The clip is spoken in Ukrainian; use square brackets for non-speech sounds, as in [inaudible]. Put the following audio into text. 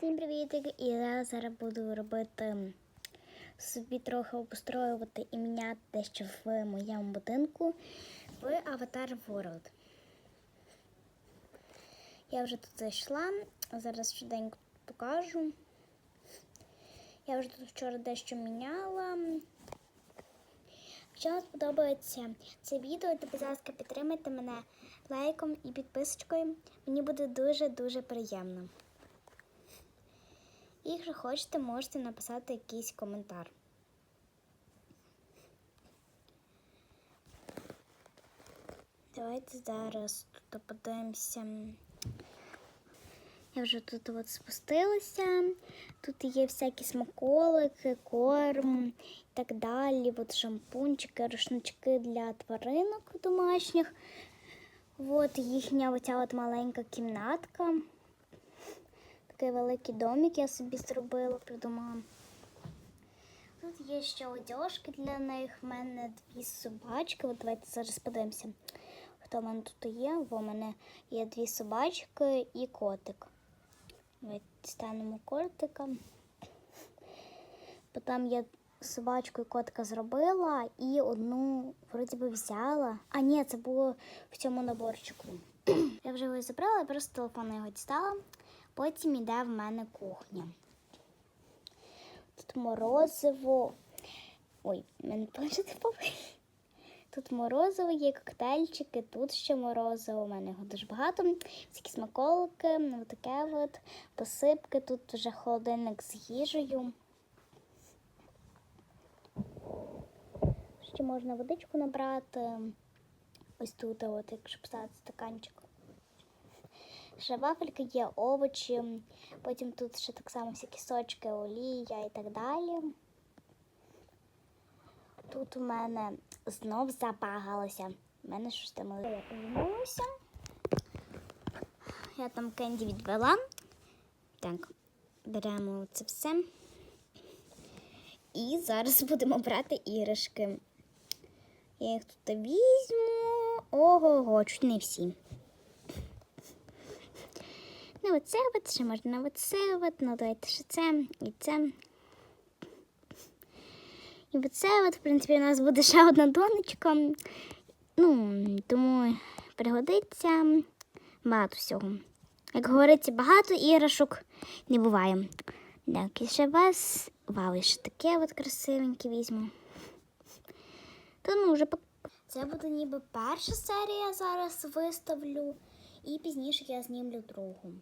Всім привіт! І я зараз буду робити собі трохи обустроювати і міняти дещо в моєму будинку в Avatar World. Я вже тут зайшла, зараз швиденько покажу. Я вже тут вчора дещо міняла. Якщо вам сподобається це відео, то, будь ласка, підтримайте мене лайком і підписочкою. Мені буде дуже-дуже приємно. І якщо хочете, можете написати якийсь коментар. Давайте зараз тут подивимося. Я вже тут от спустилася. Тут є всякі смаколики, корм і так далі. От шампунчики, рушнички для тваринок домашніх. От їхня оця от маленька кімнатка. Такий великий домик я собі зробила, придумала. Тут є ще одяжки для них. В мене дві собачки. От давайте зараз подивимося, хто в мене тут є. Бо в мене є дві собачки і котик. Давайте станемо котика. Потім я собачку і котика зробила і одну вроді би взяла. А ні, це було в цьому наборчику. [clears throat] я вже його забрала, я просто телефон його дістала. Потім йде в мене кухня. Тут морозиво. Ой, мене планшет впав. Тут морозиво є, коктейльчики, тут ще морозиво, у мене його дуже багато. Всякі смаколики, ну, таке от, посипки, тут вже холодильник з їжею. Ще можна водичку набрати. Ось тут, от, якщо поставити стаканчик. Ще вафельки є, овочі, потім тут ще так само всякі сочки, олія і так далі. Тут у мене знов забагалося. У мене щось там я повернулася. Я там кенді відвела. Так, беремо це все. І зараз будемо брати іграшки. Я їх тут візьму. Ого-го, чуть не всі. Ну, оце от, ще можна оце от, ну давайте ще це і це. І оце, от, в принципі, у нас буде ще одна донечка. Ну, тому пригодиться багато всього. Як говориться, багато іграшок не буває. Так, і ще вас. Вау, і ще таке от красивеньке візьму. Та ну вже. Це буде ніби перша серія зараз виставлю, і пізніше я знімлю другу.